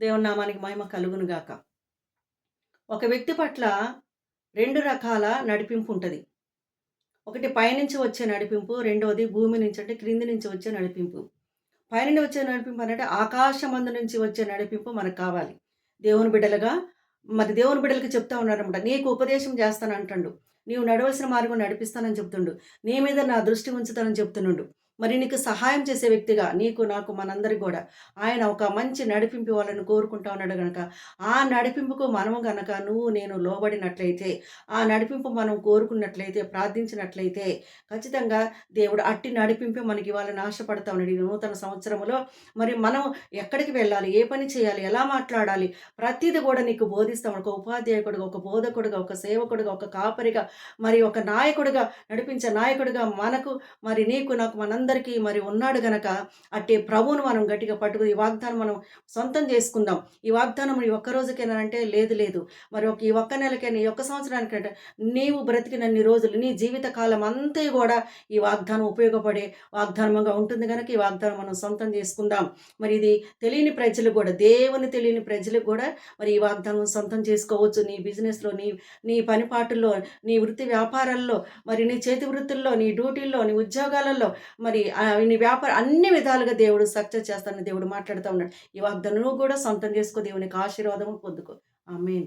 దేవుని నామానికి మహిమ కలుగునుగాక ఒక వ్యక్తి పట్ల రెండు రకాల నడిపింపు ఉంటుంది ఒకటి పైనుంచి వచ్చే నడిపింపు, రెండవది భూమి నుంచి అంటే క్రింది నుంచి వచ్చే నడిపింపు. పైనుండి వచ్చే నడిపింపు అంటే ఆకాశమందు నుంచి వచ్చే నడిపింపు మనకు కావాలి. దేవుని బిడ్డలుగా మరి దేవుని బిడ్డలకి చెప్తా ఉన్నారనమాట. నీకు ఉపదేశం చేస్తాను అంటుండు నీవు నడవలసిన మార్గం నడిపిస్తానని చెప్తుండు. నీ మీద నా దృష్టి ఉంచుతానని చెప్తున్నాడు. మరి నీకు సహాయం చేసే వ్యక్తిగా నీకు నాకు మనందరికి కూడా ఆయన ఒక మంచి నడిపింపు వాళ్ళని కోరుకుంటా ఉన్నాడు గనక. ఆ నడిపింపుకు మనము గనక నువ్వు నేను లోబడినట్లయితే ఆ నడిపింపు మనం కోరుకున్నట్లయితే ప్రార్థించినట్లయితే ఖచ్చితంగా దేవుడు అట్టి నడిపింపు మనకి ఇవ్వాలని ఆశపడతా ఉన్నాడు ఈ నూతన సంవత్సరంలో మరి మనం ఎక్కడికి వెళ్ళాలి? ఏ పని చేయాలి? ఎలా మాట్లాడాలి? ప్రతిదీ కూడా నీకు బోధిస్తాం. ఒక ఉపాధ్యాయకుడుగా ఒక బోధకుడుగా ఒక సేవకుడుగా ఒక కాపరిగా మరి ఒక నాయకుడిగా నడిపించే నాయకుడిగా మనకు మరి నీకు నాకు మనందరికీ మరి ఉన్నాడు గనక అట్టే ప్రభువును మనం గట్టిగా పట్టుకుని ఈ వాగ్దానం మనం సొంతం చేసుకుందాం. ఈ వాగ్దానం ఈ ఒక్క రోజుకైనా అంటే లేదు లేదు. మరి ఒక ఈ ఒక్క నెలకైనా ఈ ఒక్క సంవత్సరానికంటే నీవు బ్రతికినన్ని రోజులు నీ జీవిత కాలం అంతా కూడా ఈ వాగ్దానం ఉపయోగపడే వాగ్దానంగా ఉంటుంది కనుక ఈ వాగ్దానం మనం సొంతం చేసుకుందాం. మరి ఇది తెలియని ప్రజలు కూడా దేవుని తెలియని ప్రజలకు కూడా మరి ఈ వాగ్దానం సొంతం చేసుకోవచ్చు. నీ బిజినెస్లో నీ నీ పనిపాటుల్లో నీ వృత్తి వ్యాపారాల్లో మరి నీ చేతి వృత్తుల్లో నీ డ్యూటీల్లో నీ ఉద్యోగాలలో మరి మరి నీ వ్యాపారం అన్ని విధాలుగా దేవుడు సక్సెస్ చేస్తానని దేవుడు మాట్లాడుతూ ఉన్నాడు. ఈ వాగ్దానం కూడా సొంతం చేసుకో దేవునికి ఆశీర్వాదము పొందుకో. ఆమెన్.